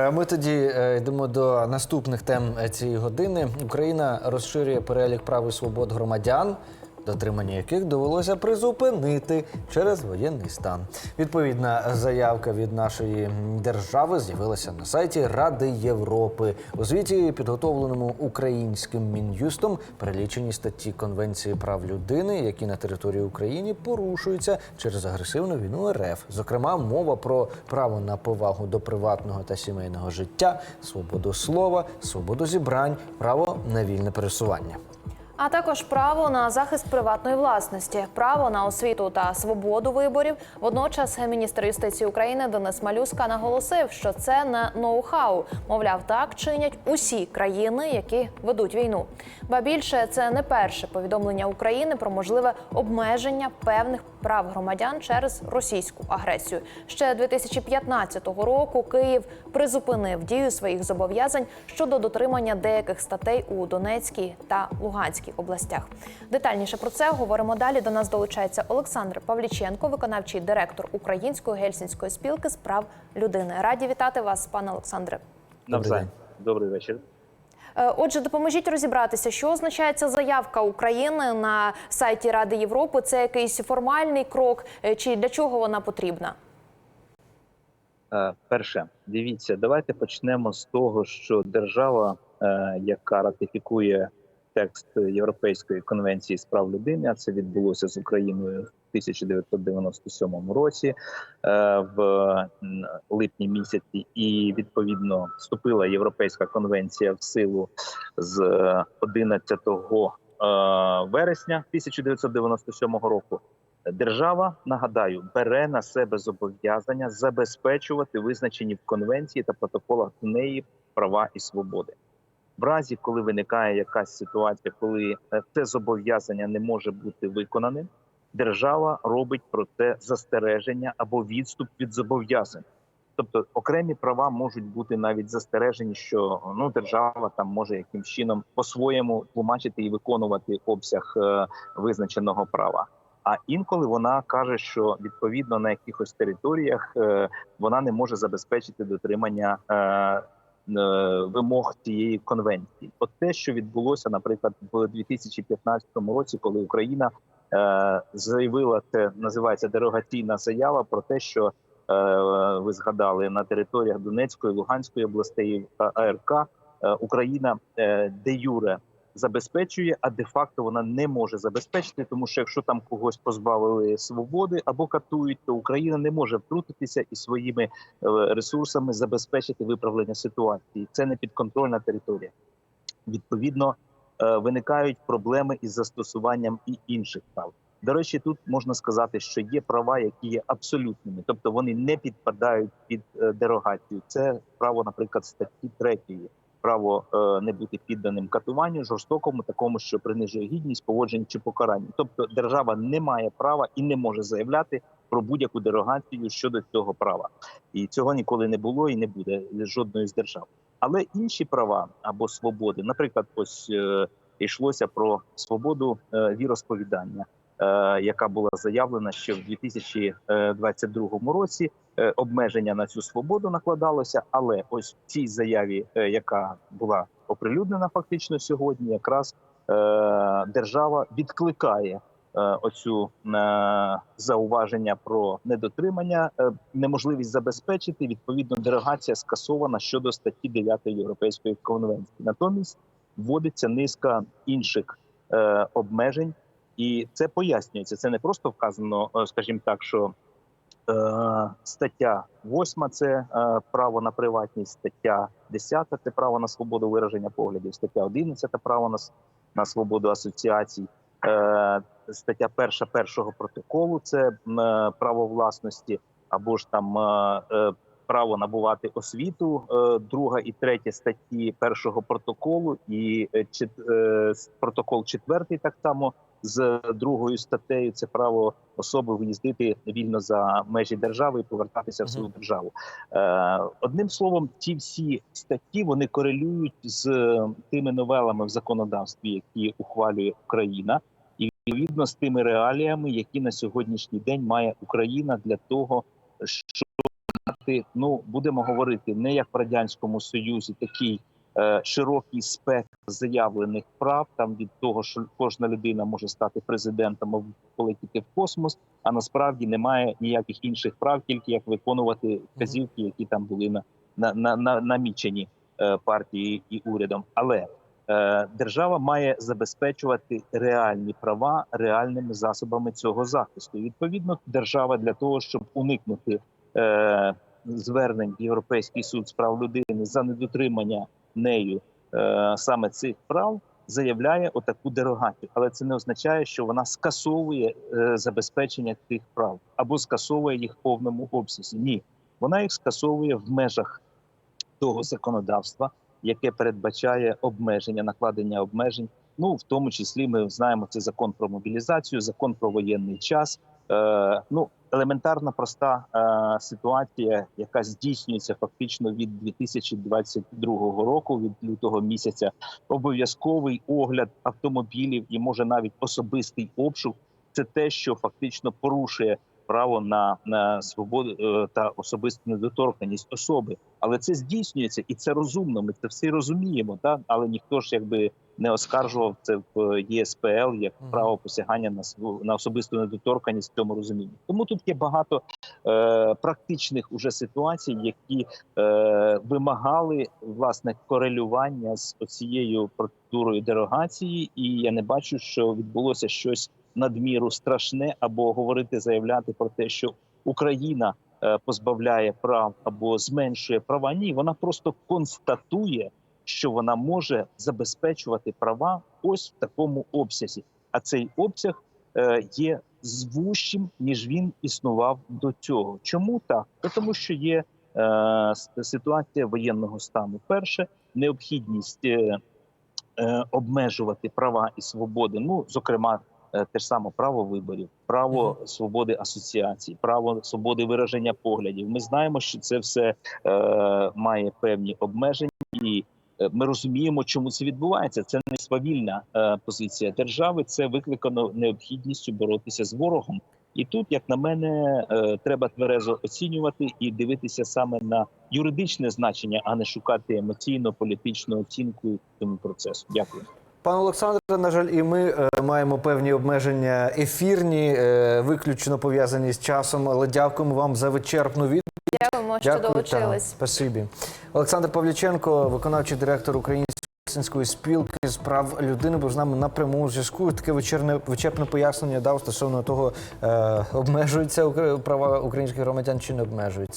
Е, Ми тоді е, йдемо до наступних тем е, цієї години. Україна розширює перелік прав і свобод громадян, дотримання яких довелося призупинити через воєнний стан. Відповідна заявка від нашої держави з'явилася на сайті Ради Європи. У звіті, підготовленому українським мін'юстом, перелічені статті Конвенції прав людини, які на території України порушуються через агресивну війну РФ. Зокрема, мова про право на повагу до приватного та сімейного життя, свободу слова, свободу зібрань, право на вільне пересування. А також право на захист приватної власності, право на освіту та свободу виборів. Водночас міністр юстиції України Денис Малюска наголосив, що це не ноу-хау. Мовляв, так чинять усі країни, які ведуть війну. Ба більше це не перше повідомлення України про можливе обмеження певних прав громадян через російську агресію. Ще 2015 року Київ призупинив дію своїх зобов'язань щодо дотримання деяких статей у Донецькій та Луганській областях. Детальніше про це говоримо далі. До нас долучається Олександр Павліченко, виконавчий директор Української гельсінської спілки з прав людини. Раді вітати вас, пане Олександре. Добрий день. Добрий вечір. Е, Отже, допоможіть розібратися, що означає ця заявка України на сайті Ради Європи. Це якийсь формальний крок, е, чи для чого вона потрібна? Е, Перше, дивіться, давайте почнемо з того, що держава, яка ратифікує текст Європейської конвенції з прав людини, а це відбулося з Україною в 1997 році е, в липні місяці, і відповідно вступила Європейська конвенція в силу з е, 11 е, вересня 1997 року. Держава нагадаю бере на себе зобов'язання забезпечувати визначені в конвенції та протоколах до неї права і свободи. В разі, коли виникає якась ситуація, коли це зобов'язання не може бути виконаним, держава робить про це застереження або відступ від зобов'язань. Тобто окремі права можуть бути навіть застережені, що ну держава там може якимсь чином по-своєму тлумачити і виконувати обсяг е, визначеного права. А інколи вона каже, що відповідно на якихось територіях е, вона не може забезпечити дотримання е, вимог цієї конвенції. От те, що відбулося, наприклад, в 2015 році, коли Україна е, заявила це, називається дерогаційна заява про те, що е, ви згадали на територіях Донецької, Луганської областей та АРК е, Україна е, де юре забезпечує, а де-факто вона не може забезпечити, тому що якщо там когось позбавили свободи або катують, то Україна не може втрутитися і своїми е, ресурсами забезпечити виправлення ситуації. Це не підконтрольна територія. Відповідно, е, виникають проблеми із застосуванням і інших прав. До речі, тут можна сказати, що є права, які є абсолютними, тобто вони не підпадають під е, дерогацію. Це право, наприклад, статті 3 право е, не бути підданим катуванню, жорстокому, такому, що принижує гідність, поводжень чи покарання. Тобто, держава не має права і не може заявляти про будь-яку дерогацію щодо цього права, і цього ніколи не було і не буде жодної з держав. Але інші права або свободи, наприклад, ось е, йшлося про свободу е, віросповідання. Е, Яка була заявлена ще в 2022 році, Е, обмеження на цю свободу накладалося, але ось в цій заяві, е, яка була оприлюднена фактично сьогодні, якраз е, держава відкликає е, оцю е, зауваження про недотримання, е, неможливість забезпечити. Відповідно, дерогація скасована щодо статті 9 Європейської конвенції. Натомість вводиться низка інших е, обмежень, і це пояснюється. Це не просто вказано, е, скажімо так, що Е, Стаття 8 – це е, право на приватність, стаття 10 – це право на свободу вираження поглядів, стаття 11 – право на, на свободу асоціацій, е, стаття 1 першого протоколу – це е, право власності, або ж там е, е, право набувати освіту, е, друга і третя статті першого протоколу, і е, чет- е, протокол четвертий так само з другою статтею це право особи виїздити вільно за межі держави і повертатися в свою державу. Е, одним словом, ці всі статті вони корелюють з тими новелами в законодавстві, які ухвалює Україна, і відповідно з тими реаліями, які на сьогоднішній день має Україна для того, щоб ну будемо говорити, не як в радянському союзі, такий е, широкий спектр заявлених прав, там від того, що кожна людина може стати президентом полетіти в космос, а насправді немає ніяких інших прав, тільки як виконувати вказівки, які там були на, на, на, на намічені е, партії і урядом. Але е, держава має забезпечувати реальні права реальними засобами цього захисту. І, відповідно, держава для того, щоб уникнути е, звернень в Європейський суд з прав людини за недотримання нею саме цих прав. Заявляє отаку дерогацію, але це не означає, що вона скасовує е, забезпечення тих прав або скасовує їх в повному обсязі. Ні, вона їх скасовує в межах того законодавства, яке передбачає обмеження, накладення обмежень. Ну в тому числі ми знаємо це закон про мобілізацію, закон про воєнний час. Е, ну елементарна проста е, ситуація, яка здійснюється фактично від 2022 року, від лютого місяця. Обов'язковий огляд автомобілів і може навіть особистий обшук. Це те, що фактично порушує право на, на свободу е, та особисту недоторканність особи, але це здійснюється і це розумно. Ми це всі розуміємо, та але ніхто ж якби не оскаржував це в ЄСПЛ як право посягання на на особисту недоторканність в цьому розумінні. Тому тут є багато е, практичних уже ситуацій, які е, вимагали власне корелювання з цією процедурою дерогації, і я не бачу, що відбулося щось надміру страшне, або говорити, заявляти про те, що Україна е, позбавляє прав або зменшує права. Ні, вона просто констатує, що вона може забезпечувати права ось в такому обсязі. А цей обсяг е, є звужчим, ніж він існував до цього. Чому так? Тому що є е, ситуація воєнного стану. Перше, необхідність обмежувати права і свободи. Ну, зокрема, те ж саме право виборів, право свободи асоціацій, право свободи вираження поглядів. Ми знаємо, що це все е, має певні обмеження, і е, ми розуміємо, чому це відбувається. Це не свавільна е, позиція держави, це викликано необхідністю боротися з ворогом. І тут, як на мене, е, треба тверезо оцінювати і дивитися саме на юридичне значення, а не шукати емоційно-політичну оцінку цьому процесу. Дякую. Пане Олександре, на жаль, і ми е, маємо певні обмеження ефірні, е, виключно пов'язані з часом, але дякуємо вам за вичерпну відповідь. Дякуємо, що Дякую, долучились. та, Спасибі. Олександр Павліченко, виконавчий директор Української спілки з прав людини, був з нами на прямому зв'язку. Таке вечірне вичерпне пояснення дав стосовно того, е, обмежуються права українських громадян чи не обмежуються.